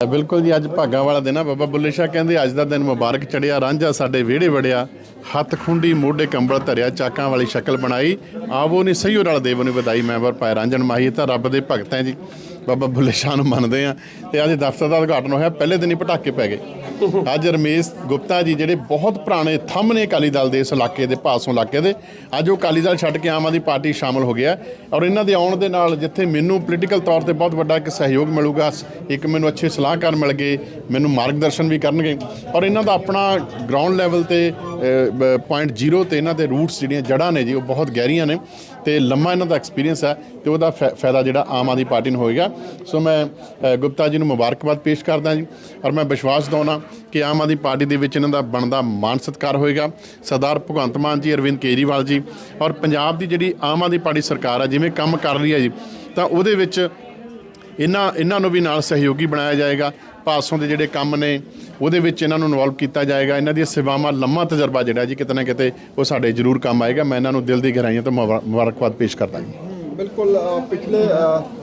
ਬਿਲਕੁਲ ਜੀ, ਅੱਜ ਭਾਗਾਂ ਵਾਲਾ ਦਿਨ ਆ। ਬਾਬਾ ਬੁੱਲੇ ਸ਼ਾਹ ਕਹਿੰਦੇ, ਅੱਜ ਦਾ ਦਿਨ ਮੁਬਾਰਕ ਚੜਿਆ ਰਾਂਝਾ ਸਾਡੇ ਵਿਹੜੇ ਵੜਿਆ। ਹੱਥ ਖੁੰਡੀ, ਮੋਢੇ ਕੰਬਲ ਧਰਿਆ, ਚਾਕਾਂ ਵਾਲੀ ਸ਼ਕਲ ਬਣਾਈ। ਆਵੋ ਨਹੀਂ ਸਹੀਓ ਰਲ ਦੇਵੋ ਨੇ ਵਧਾਈ ਮੈਂ ਵਰ ਪਾਏ ਰਾਂਝਣ ਮਾਹੀ ਤਾਂ ਰੱਬ ਦੇ ਭਗਤ ਹੈ ਜੀ। ਬਾਬਾ ਬੁੱਲੇ ਸ਼ਾਹ ਨੂੰ ਮੰਨਦੇ ਆ। ਤੇ ਅੱਜ ਦਫ਼ਤਰ ਦਾ ਉਦਘਾਟਨ ਹੋਇਆ, ਪਹਿਲੇ ਦਿਨ ਹੀ ਪਟਾਕੇ ਪੈ ਗਏ। ਅੱਜ ਰਮੇਸ਼ ਗੁਪਤਾ ਜੀ ਜਿਹੜੇ ਬਹੁਤ ਪੁਰਾਣੇ ਥੰਮ ਨੇ ਅਕਾਲੀ ਦਲ ਦੇ ਇਸ ਇਲਾਕੇ ਦੇ, ਪਾਸੋਂ ਇਲਾਕੇ ਦੇ, ਅੱਜ ਉਹ ਅਕਾਲੀ ਦਲ ਛੱਡ ਕੇ ਆਮ ਆਦਮੀ ਪਾਰਟੀ ਸ਼ਾਮਲ ਹੋ ਗਿਆ। ਔਰ ਇਹਨਾਂ ਦੇ ਆਉਣ ਦੇ ਨਾਲ ਜਿੱਥੇ ਮੈਨੂੰ ਪੋਲੀਟੀਕਲ ਤੌਰ ਤੇ ਬਹੁਤ ਵੱਡਾ ਇੱਕ ਸਹਿਯੋਗ ਮਿਲੂਗਾ, ਇੱਕ ਮੈਨੂੰ ਅੱਛੇ ਸਲਾਹਕਾਰ ਮਿਲ ਗਏ, ਮੈਨੂੰ ਮਾਰਗਦਰਸ਼ਨ ਵੀ ਕਰਨਗੇ। ਔਰ ਇਹਨਾਂ ਦਾ ਆਪਣਾ ਗਰਾਊਂਡ ਲੈਵਲ ਤੇ ਪੁਆਇੰਟ 0 ਤੇ ਇਹਨਾਂ ਦੇ ਰੂਟਸ ਜਿਹੜੀਆਂ ਜੜ੍ਹਾਂ ਨੇ ਜੀ, ਉਹ ਬਹੁਤ ਗਹਿਰੀਆਂ ਨੇ। ਤੇ ਲੰਮਾ ਇਹਨਾਂ ਦਾ ਐਕਸਪੀਰੀਅੰਸ ਹੈ ਤੇ ਉਹਦਾ ਫਾ- ਫਾਇਦਾ ਜਿਹੜਾ ਆਮ ਆਦਮੀ ਪਾਰਟੀ ਨੂੰ ਹੋਏਗਾ। ਸੋ ਮੈਂ ਗੁਪਤਾ ਜੀ ਨੂੰ ਮੁਬਾਰਕਬਾਦ ਪੇਸ਼ ਕਰਦਾ ਜੀ ਔਰ ਮੈਂ ਵਿਸ਼ਵਾਸ ਦਿਵਾਉਣਾ ਕਿ ਆਮ ਆਦਮੀ ਪਾਰਟੀ ਦੇ ਵਿੱਚ ਇਹਨਾਂ ਦਾ ਬਣਦਾ ਮਾਨ ਸਤਿਕਾਰ ਹੋਏਗਾ। ਸਰਦਾਰ ਭਗਵੰਤ ਮਾਨ ਜੀ, ਅਰਵਿੰਦ ਕੇਜਰੀਵਾਲ ਜੀ ਔਰ ਪੰਜਾਬ ਦੀ ਜਿਹੜੀ ਆਮ ਆਦਮੀ ਪਾਰਟੀ ਸਰਕਾਰ ਹੈ, ਜਿਵੇਂ ਕੰਮ ਕਰ ਰਹੀ ਹੈ ਜੀ, ਤਾਂ ਉਹਦੇ ਵਿੱਚ ਇਹਨਾਂ ਇਹਨਾਂ ਨੂੰ ਵੀ ਨਾਲ ਸਹਿਯੋਗੀ ਬਣਾਇਆ ਜਾਏਗਾ। ਪਾਸੋਂ ਦੇ ਜਿਹੜੇ ਕੰਮ ਨੇ ਉਹਦੇ ਵਿੱਚ ਇਹਨਾਂ ਨੂੰ ਇਨਵੋਲਵ ਕੀਤਾ ਜਾਏਗਾ। ਇਹਨਾਂ ਦੀਆਂ ਸੇਵਾਵਾਂ ਲੰਮਾ ਤਜਰਬਾ ਜਿਹੜਾ ਜੀ, ਕਿਤੇ ਨਾ ਕਿਤੇ ਉਹ ਸਾਡੇ ਜ਼ਰੂਰ ਕੰਮ ਆਏਗਾ। ਮੈਂ ਇਹਨਾਂ ਨੂੰ ਦਿਲ ਦੀ ਗਹਿਰਾਈਆਂ ਤੋਂ ਮੁਬਾ- ਮੁਬਾਰਕਬਾਦ ਪੇਸ਼ ਕਰਦਾ ਜੀ। ਬਿਲਕੁਲ ਪਿਛਲੇ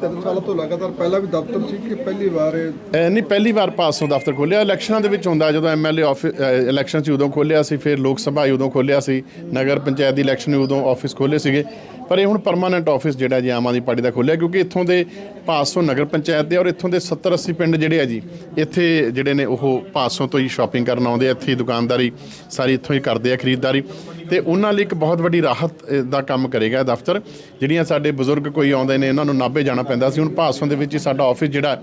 3 ਸਾਲਾਂ ਤੋਂ ਲਗਾਤਾਰ ਪਹਿਲਾਂ ਵੀ ਦਫ਼ਤਰ ਸੀ ਕਿ ਪਹਿਲੀ ਵਾਰ ਨਹੀਂ, ਪਹਿਲੀ ਵਾਰ ਪਾਸੋਂ ਦਫ਼ਤਰ ਖੋਲਿਆ ਇਲੈਕਸ਼ਨਾਂ ਦੇ ਵਿੱਚ ਹੁੰਦਾ ਜਦੋਂ ਐਮਐਲਏ ਆਫਿਸ ਇਲੈਕਸ਼ਨ ਸੀ ਉਦੋਂ ਖੋਲਿਆ ਸੀ, ਫਿਰ ਲੋਕ ਸਭਾ ਹੀ ਉਦੋਂ ਖੋਲਿਆ ਸੀ, ਨਗਰ ਪੰਚਾਇਤ ਦੀ ਇਲੈਕਸ਼ਨ ਉਦੋਂ ਆਫਿਸ ਖੋਲੇ ਸੀਗੇ। ਪਰ ਇਹ ਹੁਣ ਪਰਮਾਨੈਂਟ ਆਫਿਸ ਜਿਹੜਾ ਜੀ, ਆਮ ਆਦਮੀ ਪਾਰਟੀ ਦਾ ਖੋਲਿਆ ਕਿਉਂਕਿ ਇੱਥੋਂ ਦੇ ਪਾਸੋਂ ਨਗਰ ਪੰਚਾਇਤ ਦੇ ਔਰ ਇੱਥੋਂ ਦੇ 70 80 ਪਿੰਡ ਜਿਹੜੇ ਆ ਜੀ, ਇੱਥੇ ਜਿਹੜੇ ਨੇ ਉਹ ਪਾਸੋਂ ਤੋਂ ਹੀ ਸ਼ਾਪਿੰਗ ਕਰਨ ਆਉਂਦੇ ਆ, ਇੱਥੇ ਹੀ ਦੁਕਾਨਦਾਰੀ, ਸਾਰੀ ਇੱਥੋਂ ਹੀ ਕਰਦੇ ਆ ਖਰੀਦਦਾਰੀ। ਤੇ ਉਹਨਾਂ ਲਈ ਇੱਕ ਬਹੁਤ ਵੱਡੀ ਰਾਹਤ ਦਾ ਕੰਮ ਕਰੇਗਾ ਇਹ ਦਫ਼ਤਰ। ਜਿਹੜੀਆਂ ਸਾਡੇ ਬਜ਼ੁਰਗ ਕੋਈ ਆਉਂਦੇ ਨੇ ਉਹਨਾਂ ਨੂੰ ਨਾਭੇ ਜਾਣਾ ਪੈਂਦਾ ਸੀ। ਹੁਣ ਪਾਸੋਂ ਦੇ ਵਿੱਚ ਹੀ ਸਾਡਾ ਆਫਿਸ ਜਿਹੜਾ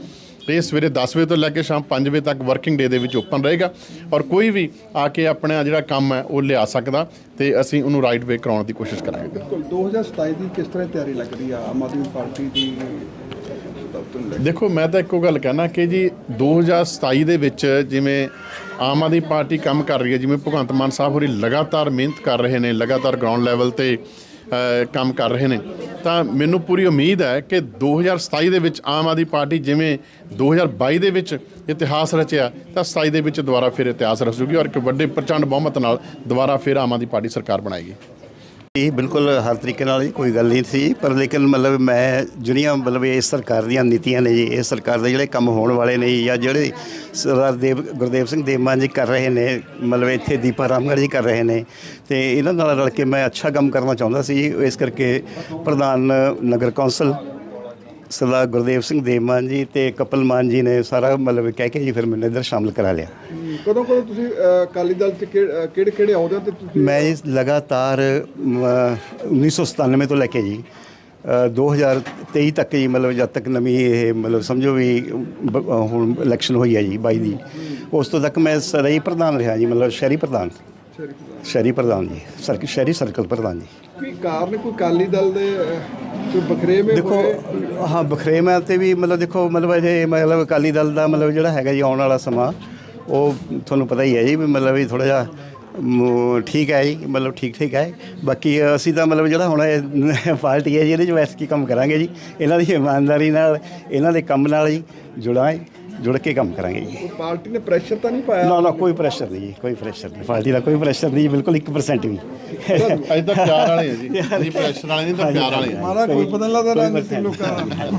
ਇਹ ਸਵੇਰੇ 10 ਵਜੇ ਤੋਂ ਲੈ ਕੇ ਸ਼ਾਮ 5 ਵਜੇ ਤੱਕ ਵਰਕਿੰਗ ਡੇ ਦੇ ਵਿੱਚ ਓਪਨ ਰਹੇਗਾ। ਔਰ ਕੋਈ ਵੀ ਆ ਕੇ ਆਪਣਾ ਜਿਹੜਾ ਕੰਮ ਹੈ, ਉਹ ਲਿਆ ਸਕਦਾ ਤੇ ਅਸੀਂ ਉਹਨੂੰ ਰਾਈਟ ਵੇ ਕਰਾਉਣ ਦੀ ਕੋਸ਼ਿਸ਼ ਕਰਾਂਗੇ। ਬਿਲਕੁਲ। 2027 ਦੀ ਕਿਸ ਤਰ੍ਹਾਂ ਤਿਆਰੀ ਲੱਗ ਰਹੀ ਆ? ਆਮ ਆਦਮੀ ਪਾਰਟੀ ਦੀ ਦਫ਼ਤਰ ਨੂੰ ਲੈ ਕੇ? ਦੇਖੋ, ਮੈਂ ਤਾਂ ਇੱਕੋ ਗੱਲ ਕਹਿਣਾ ਕਿ ਜੀ 2027 ਦੇ ਵਿੱਚ ਜਿਵੇਂ ਆਮ ਆਦਮੀ ਪਾਰਟੀ ਕੰਮ ਕਰ ਰਹੀ ਹੈ, ਜਿਵੇਂ ਭਗਵੰਤ ਮਾਨ ਸਾਹਿਬ ਹੋਰੀ ਲਗਾਤਾਰ ਮਿਹਨਤ ਕਰ ਰਹੇ ਨੇ, ਲਗਾਤਾਰ ਗਰਾਊਂਡ ਲੈਵਲ ਤੇ ਕੰਮ ਕਰ ਰਹੇ ਨੇ, ਤਾਂ ਮੈਨੂੰ ਪੂਰੀ ਉਮੀਦ ਹੈ ਕਿ 2027 ਦੇ ਵਿੱਚ ਆਮ ਆਦਮੀ ਪਾਰਟੀ ਜਿਵੇਂ 2022 ਦੇ ਵਿੱਚ ਇਤਿਹਾਸ ਰਚਿਆ, ਤਾਂ 27 ਦੇ ਵਿੱਚ ਦੁਬਾਰਾ ਫਿਰ ਇਤਿਹਾਸ ਰਚੂਗੀ ਔਰ ਇੱਕ ਵੱਡੇ ਪ੍ਰਚੰਡ ਬਹੁਮਤ ਨਾਲ ਦੁਬਾਰਾ ਫਿਰ ਆਮ ਆਦਮੀ ਪਾਰਟੀ ਸਰਕਾਰ ਬਣਾਏਗੀ ਇਹ ਬਿਲਕੁਲ ਹਰ ਤਰੀਕੇ ਨਾਲ ਕੋਈ ਗੱਲ ਨਹੀਂ ਸੀ। ਪਰ ਲੇਕਿਨ ਮਤਲਬ ਮੈਂ ਜਿਹੜੀਆਂ ਮਤਲਬ ਇਹ ਸਰਕਾਰ ਦੀਆਂ ਨੀਤੀਆਂ ਨੇ ਜੀ ਇਸ ਸਰਕਾਰ ਦੇ ਜਿਹੜੇ ਕੰਮ ਹੋਣ ਵਾਲੇ ਨੇ ਜੀ, ਜਾਂ ਜਿਹੜੇ ਸਰਦਾਰ ਦੇਵ ਗੁਰਦੇਵ ਸਿੰਘ ਦੇਵਮਾਨ ਜੀ ਕਰ ਰਹੇ ਨੇ ਮਤਲਬ ਇੱਥੇ ਦੀਪਾ ਰਾਮਗੜ੍ਹ ਜੀ ਕਰ ਰਹੇ ਨੇ ਤੇ ਇਹਨਾਂ ਨਾਲ ਰਲ ਕੇ ਮੈਂ ਅੱਛਾ ਕੰਮ ਕਰਨਾ ਚਾਹੁੰਦਾ ਸੀ। ਇਸ ਕਰਕੇ ਪ੍ਰਧਾਨ ਨਗਰ ਕੌਂਸਲ ਸਰਦਾਰ ਗੁਰਦੇਵ ਸਿੰਘ ਦੇਵਮਾਨ ਜੀ ਤੇ ਕਪਲ ਮਾਨ ਜੀ ਨੇ ਸਾਰਾ ਮਤਲਬ ਕਹਿ ਕੇ ਜੀ ਫਿਰ ਮੈਨੂੰ ਇੱਧਰ ਸ਼ਾਮਲ ਕਰਾ ਲਿਆ। ਕਦੋਂ ਕਦੋਂ ਤੁਸੀਂ ਅਕਾਲੀ ਦਲ ਚ ਕਿਹੜੇ ਕਿਹੜੇ ਅਹੁਦਿਆਂ ਤੇ ਤੁਸੀਂ? ਮੈਂ ਇਸ ਲਗਾਤਾਰ ਮ, 1997 ਤੋਂ ਲੈ ਕੇ ਜੀ ਅ, 2023 ਤੱਕ ਜੀ ਮਤਲਬ ਜਦ ਤੱਕ ਨਵੀਂ ਇਹ ਮਤਲਬ ਸਮਝੋ ਵੀ ਹੁਣ ਇਲੈਕਸ਼ਨ ਹੋਈ ਹੈ ਜੀ 22 ਦੀ। ਉਸ ਤੋਂ ਤੱਕ ਮੈਂ ਸਰਈ ਪ੍ਰਧਾਨ ਰਿਹਾ ਜੀ ਮਤਲਬ ਸ਼ਹਿਰੀ ਪ੍ਰਧਾਨ। ਸ਼ਹਿਰੀ ਪ੍ਰਧਾਨ। ਜੀ ਸਰਕ ਸ਼ਹਿਰੀ ਸਰਕਲ ਪ੍ਰਧਾਨ ਜੀ। ਕੋਈ ਕਾਰਨ ਕੋਈ ਅਕਾਲੀ ਦਲ ਦੇ ਕੋਈ ਬਖਰੇਵੇਂ ਦੇਖੋ? ਹਾਂ ਬਖਰੇਵਾਂ ਤੇ ਵੀ ਮਤਲਬ ਦੇਖੋ ਮਤਲਬ ਇਹ ਮਤਲਬ ਅਕਾਲੀ ਦਲ ਦਾ ਮਤਲਬ ਜਿਹੜਾ ਹੈਗਾ ਜੀ ਆਉਣ ਵਾਲਾ ਸਮਾਂ ਉਹ ਤੁਹਾਨੂੰ ਪਤਾ ਹੀ ਹੈ ਜੀ ਵੀ ਮਤਲਬ ਵੀ ਥੋੜਾ ਜਿਹਾ ਠੀਕ ਹੈ ਜੀ ਮਤਲਬ ਠੀਕ ਠੀਕ ਹੈ। ਬਾਕੀ ਅਸੀਂ ਤਾਂ ਮਤਲਬ ਜਿਹੜਾ ਹੁਣ ਇਹ ਪਾਰਟੀ ਹੈ ਜੀ ਇਹਦੇ 'ਚ ਵੈਸੇ ਕੀ ਕੰਮ ਕਰਾਂਗੇ ਜੀ। ਇਹਨਾਂ ਦੀ ਇਮਾਨਦਾਰੀ ਨਾਲ ਇਹਨਾਂ ਦੇ ਕੰਮ ਨਾਲ ਜੀ ਜੁੜਾਂ ਜੁੜ ਕੇ ਕੰਮ ਕਰਾਂਗੇ ਜੀ। ਪਾਰਟੀ ਨੇ ਪ੍ਰੈਸ਼ਰ ਤਾਂ ਨਹੀਂ ਪਾਇਆ? ਨਾ ਨਾ ਕੋਈ ਪ੍ਰੈਸ਼ਰ ਨਹੀਂ ਜੀ ਕੋਈ ਪ੍ਰੈਸ਼ਰ ਨਹੀਂ। ਪਾਰਟੀ ਦਾ ਕੋਈ ਪ੍ਰੈਸ਼ਰ ਨਹੀਂ ਜੀ, ਬਿਲਕੁਲ 1% ਵੀ ਅੱਜ ਤਾਂ ਪਿਆਰ ਵਾਲੇ ਆ ਜੀ। ਅਸੀਂ ਪ੍ਰੈਸ਼ਰ ਵਾਲੇ ਨਹੀਂ ਤਾਂ ਪਿਆਰ ਵਾਲੇ ਆ ਮਾਰਾ ਕੋਈ ਪਤਾ ਨਹੀਂ ਲੱਗਦਾ ਰਾਜਨੀਤੀ ਲੋਕਾਂ ਦਾ।